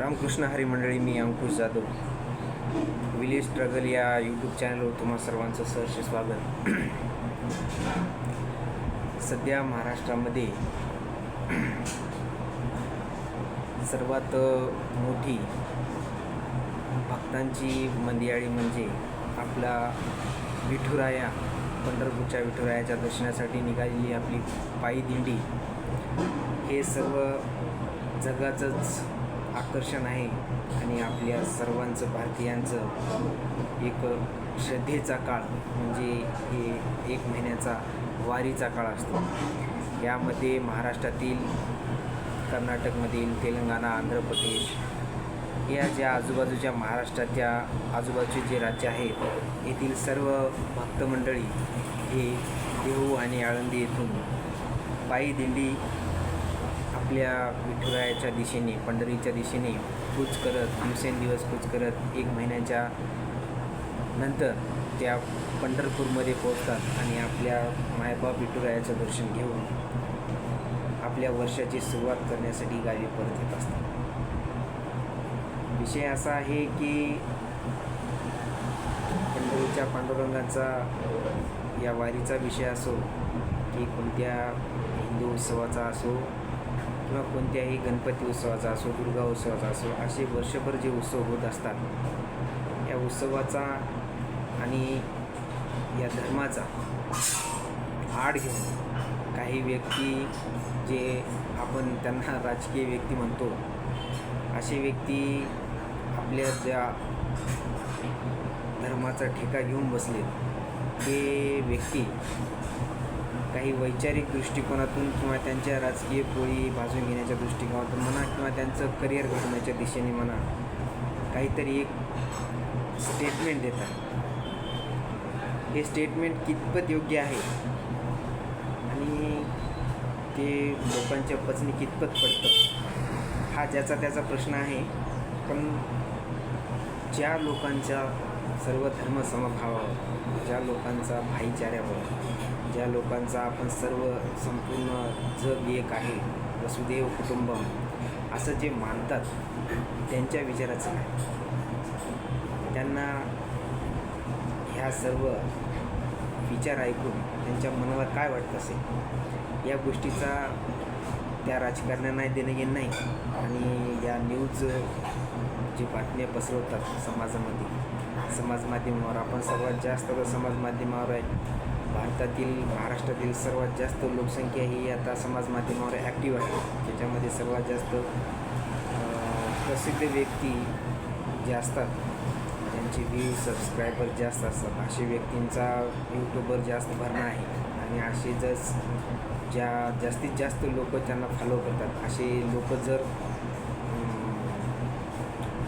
रामकृष्ण हरी मंडळी मी Ankush Jadhav. Village struggle या यूट्यूब चॅनलवर तुम्हा सर्वांचं सहर्ष स्वागत. सध्या महाराष्ट्रामध्ये सर्वात मोठी भक्तांची मंदियाळी म्हणजे आपला विठुराया पंढरपूरच्या विठुरायाच्या दर्शनासाठी निघालेली आपली पायी दिंडी. हे सर्व जगाचंच आकर्षण आहे आणि आपल्या सर्वांचं भारतीयांचं एक श्रद्धेचा काळ म्हणजे हे एक महिन्याचा वारीचा काळ असतो. यामध्ये महाराष्ट्रातील कर्नाटकमधील तेलंगणा आंध्र प्रदेश या ज्या आजूबाजूच्या महाराष्ट्राच्या आजूबाजूचे जे राज्य आहेत येथील सर्व भक्तमंडळी हे देहू आणि आळंदी येथून पायी दिंडी आपल्या विठुरायाच्या दिशेने पंढरीच्या दिशेने कूच करत दिवसेंदिवस कूच करत एक महिन्याच्या नंतर त्या पंढरपूरमध्ये पोहोचतात आणि आपल्या मायबाप विठुरायाचं दर्शन घेऊन आपल्या वर्षाची सुरुवात करण्यासाठी गावी परत येत असतात. विषय असा आहे की पंढरीच्या पांडुरंगाचा या वारीचा विषय असो की कोणत्या हिंदू उत्सवाचा असो किंवा कोणत्याही गणपती उत्सवाचा असो दुर्गा उत्सवाचा असो असे वर्षभर जे उत्सव होत असतात या उत्सवाचा आणि या धर्माचा आड घेऊन काही व्यक्ती जे आपण त्यांना राजकीय व्यक्ती म्हणतो असे व्यक्ती आपल्या ज्या धर्माचा ठेका घेऊन बसले ते व्यक्ती काही वैचारिक दृष्टिकोनातून किंवा त्यांच्या राजकीय पोळी भाजून घेण्याच्या दृष्टिकोनातून म्हणा किंवा त्यांचं करिअर घडवण्याच्या दिशेने म्हणा काहीतरी एक स्टेटमेंट देतात. हे स्टेटमेंट कितपत योग्य आहे? आणि ते लोकांच्या पचनी कितपत पडतं? हा ज्याचा त्याचा प्रश्न आहे. पण ज्या लोकांच्या सर्व धर्म समभावावर ज्या लोकांचा भाईचाऱ्यावर ज्या लोकांचा आपण सर्व संपूर्ण जग एक आहे वसुदेव कुटुंबम असं जे मानतात त्यांच्या विचाराचं आहे त्यांना ह्या सर्व विचार ऐकून त्यांच्या मनाला काय वाटत असेल या गोष्टीचा त्या राजकारण्यांना देणं घेणं नाही. आणि या न्यूज जी बातम्या पसरवतात समाजामध्ये समाज माध्यमावर आपण सर्वात जास्त तर समाज माध्यमावर आहे. भारतातील महाराष्ट्रातील सर्वात जास्त लोकसंख्या ही आता समाज माध्यमावर ॲक्टिव्ह आहे. त्याच्यामध्ये सर्वात जास्त प्रसिद्ध व्यक्ती जे असतात त्यांचे व्ह्यू सबस्क्रायबर जास्त असतात असे व्यक्तींचा यूट्यूबवर जास्त भरणा आहे. आणि असे जस ज्या जास्तीत जास्त लोक त्यांना फॉलो करतात असे लोक जर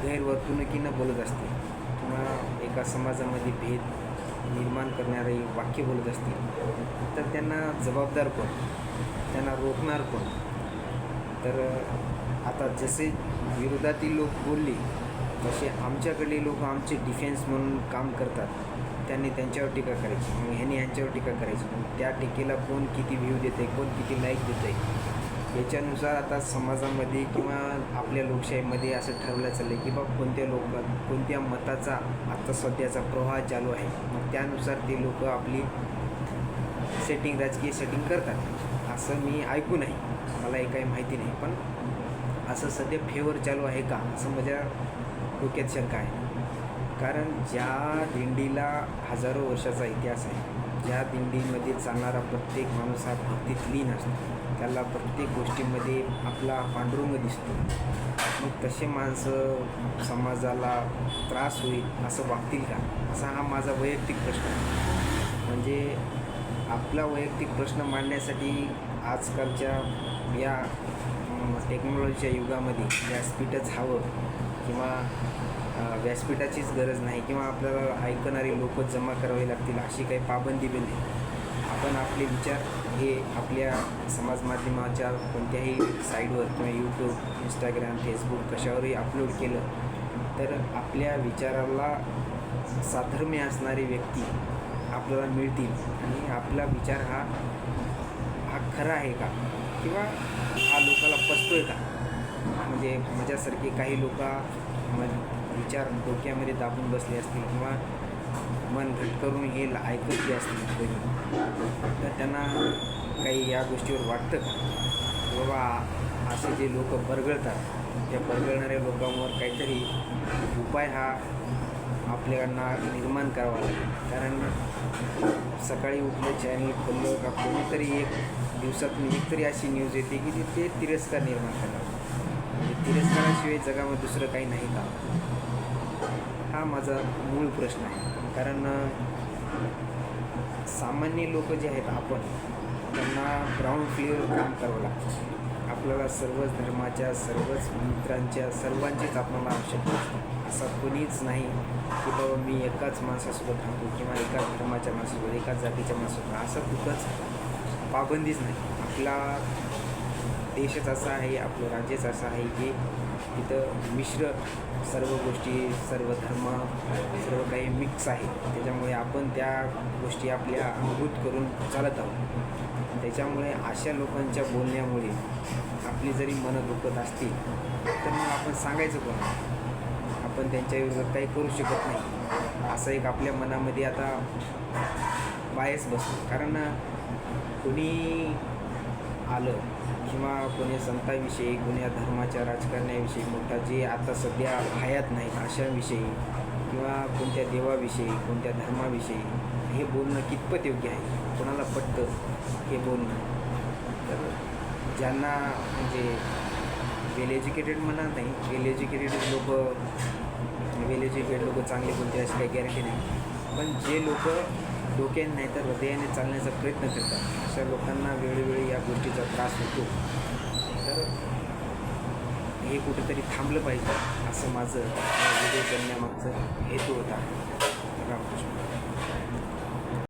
गैरवर्तुणकीनं गैरवर्तणुकीनं बोलत असतील किंवा एका समाजामध्ये भेद निर्माण करणारे वाक्य बोलत असतील तर त्यांना जबाबदार कोण? त्यांना रोखणार कोण? तर आता जसे विरोधातील लोक बोलले तसे आमच्याकडले लोक आमचे डिफेन्स म्हणून काम करतात. त्यांनी त्यांच्यावर टीका करायची मग ह्यांनी ह्यांच्यावर टीका करायची. मग त्या टीकेला कोण किती व्ह्यू देते कोण किती लाईक देतं आहे याच्यानुसार आता समाजामध्ये किंवा आपल्या लोकशाहीमध्ये असं ठरवलं चाललं आहे की बा कोणत्या लोक कोणत्या मताचा आता सध्याचा प्रवाह चालू आहे मग त्यानुसार ते लोक आपली सेटिंग राजकीय सेटिंग करतात. असं मी ऐकून आहे मला एक काही माहिती नाही. पण असं सध्या फेवर चालू आहे का? असं माझ्या डोक्यात शंका आहे. कारण ज्या दिंडीला हजारो वर्षाचा इतिहास आहे ज्या दिंडीमध्ये चालणारा प्रत्येक माणूस हा भक्तीत लीन असतो त्याला प्रत्येक गोष्टीमध्ये आपला पांडुरंग दिसतो. मग तसे माणसं समाजाला त्रास होईल असं वागतील का? असा हा माझा वैयक्तिक प्रश्न आहे. म्हणजे आपला वैयक्तिक प्रश्न मांडण्यासाठी आजकालच्या या टेक्नॉलॉजीच्या युगामध्ये व्यासपीठच हवं किंवा व्यासपीठाचीच गरज नाही किंवा आपल्याला ऐकणारे लोक जमा करावे लागतील अशी काही पाबंदी बी नाही आपण आपले विचार हे आपल्या समाज माध्यमाच्या कोणत्याही साईडवर किंवा यूट्यूब इंस्टाग्राम फेसबुक कशावरही अपलोड केलं तर आपल्या विचाराला साधर्म्य असणारी व्यक्ती आपल्याला मिळतील. आणि आपला विचार हा हा खरा आहे का? किंवा हा लोकाला पचतोय का? म्हणजे माझ्यासारखे काही लोक म विचार डोक्यामध्ये दाबून बसले असतील किंवा मन घट करून हे ऐकत जे असतील तरी तर त्यांना काही या गोष्टीवर वाटतं का? बाबा असे जे लोक बरगळतात त्या बरगळणाऱ्या लोकांवर काहीतरी उपाय हा आपल्याला निर्माण करावा लागेल. कारण सकाळी उठलं चॅनल खोललं का कोणीतरी एक दिवसातून म्हणजे एक तरी अशी न्यूज येते की ते तिरस्कार निर्माण करावा म्हणजे तिरस्काराशिवाय जगामध्ये दुसरं काही नाही का? हा माझा मूळ प्रश्न आहे. कारण सामान्य लोक जे आहेत आपण त्यांना ग्राउंड फ्लोअर काम करावं लागतं. आपल्याला सर्वच धर्माच्या सर्वच मित्रांच्या सर्वांचीच आपल्याला आवश्यकता असते. असा कोणीच नाही की बाबा मी एकाच माणसासोबत राहतो किंवा एकाच धर्माच्या माणसासोबत एकाच जातीच्या माणसासोबत असं कुठंच पाबंदीच नाही. आपला देशच असा आहे आपलं राज्यच असं आहे की तिथं मिश्र सर्व गोष्टी सर्व धर्म सर्व काही मिक्स आहे. त्याच्यामुळे आपण त्या गोष्टी आपल्या अंगभूत करून चालत आहोत. त्याच्यामुळे अशा लोकांच्या बोलण्यामुळे आपली जरी मनं दुखत असतील तर मग आपण सांगायचं कोण? आपण त्यांच्या विरोधात काही करू शकत नाही. असं एक आपल्या मनामध्ये आता बायस बसतो. कारण कोणी आलं किंवा कोणी संताविषयी कोणी धर्माच्या राजकारण्याविषयी मोठा जे आता सध्या हयात नाही अशाविषयी किंवा कोणत्या देवाविषयी कोणत्या धर्माविषयी हे बोलणं कितपत योग्य आहे? कोणाला पटतं हे बोलणं? तर ज्यांना म्हणजे वेल एज्युकेटेड म्हणा नाही वेल एज्युकेटेड लोक वेल एज्युकेटेड लोक चांगले बोलते अशी काही गॅरंटी नाही. पण जे लोक डोक्याने नाही तर हृदयाने चालण्याचा प्रयत्न करतात. अशा लोकांना वेळोवेळी या गोष्टीचा त्रास होतो. तर हे कुठेतरी थांबलं पाहिजे असं माझं व्हिडिओ करण्यामागचं हेतू होता. रामकृष्ण.